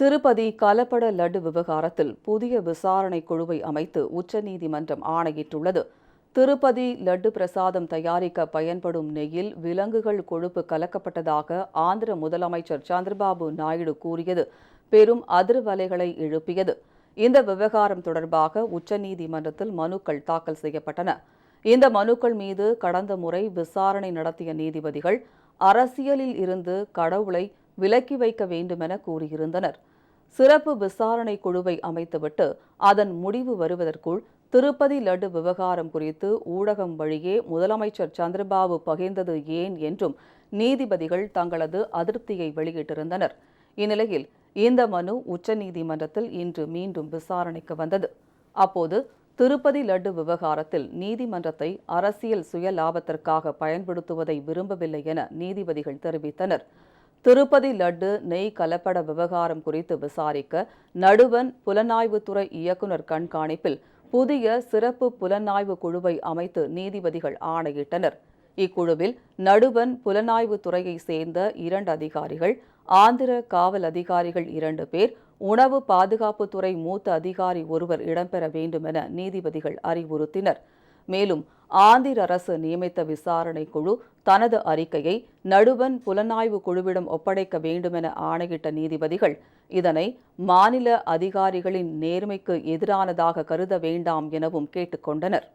திருப்பதி கலப்பட லட்டு விவகாரத்தில் புதிய விசாரணை குழுவை அமைத்து உச்சநீதிமன்றம் ஆணையிட்டுள்ளது. திருப்பதி லட்டு பிரசாதம் தயாரிக்க பயன்படும் நெய்யில் விலங்குகள் கொழுப்பு கலக்கப்பட்டதாக ஆந்திர முதலமைச்சர் சந்திரபாபு நாயுடு கூறியது. பெரும் அதிர்வலைகளை எழுப்பியது. இந்த விவகாரம் தொடர்பாக உச்சநீதிமன்றத்தில் மனுக்கள் தாக்கல் செய்யப்பட்டன. இந்த மனுக்கள் மீது கடந்த முறை விசாரணை நடத்திய நீதிபதிகள் அரசியலில் இருந்து கடவுளை விலக்கி வைக்க வேண்டுமென கூறியிருந்தனர். சிறப்பு விசாரணை குழுவை அமைத்துவிட்டு அதன் முடிவு வருவதற்குள் திருப்பதி லட்டு விவகாரம் குறித்து ஊடகம் வழியே முதலமைச்சர் சந்திரபாபு பகிர்ந்தது ஏன் என்றும் நீதிபதிகள் தங்களது அதிருப்தியை வெளியிட்டிருந்தனர். இந்நிலையில் இந்த மனு உச்சநீதிமன்றத்தில் இன்று மீண்டும் விசாரணைக்கு வந்தது. அப்போது திருப்பதி லட்டு விவகாரத்தில் நீதிமன்றத்தை அரசியல் சுய லாபத்திற்காக பயன்படுத்துவதை விரும்பவில்லை என நீதிபதிகள் தெரிவித்தனர். திருப்பதி லட்டு நெய் கலப்பட விவகாரம் குறித்து விசாரிக்க நடுவன் புலனாய்வுத்துறை இயக்குநர் கண்காணிப்பில் புதிய சிறப்பு புலனாய்வு குழுவை அமைத்து நீதிபதிகள் ஆணையிட்டனர். இக்குழுவில் நடுவன் புலனாய்வு துறையை சேர்ந்த இரண்டு அதிகாரிகள் ஆந்திர காவல் அதிகாரிகள் இரண்டு பேர் உணவு பாதுகாப்புத்துறை மூத்த அதிகாரி ஒருவர் இடம்பெற வேண்டுமென நீதிபதிகள் அறிவுறுத்தினர். மேலும் ஆந்திர அரசு நியமித்த விசாரணை குழு தனது அறிக்கையை நடுவன் புலனாய்வு குழுவிடம் ஒப்படைக்க வேண்டுமென ஆணையிட்ட நீதிபதிகள் இதனை மாநில அதிகாரிகளின் நேர்மைக்கு எதிரானதாக கருத வேண்டாம் எனவும் கேட்டுக்கொண்டனர்.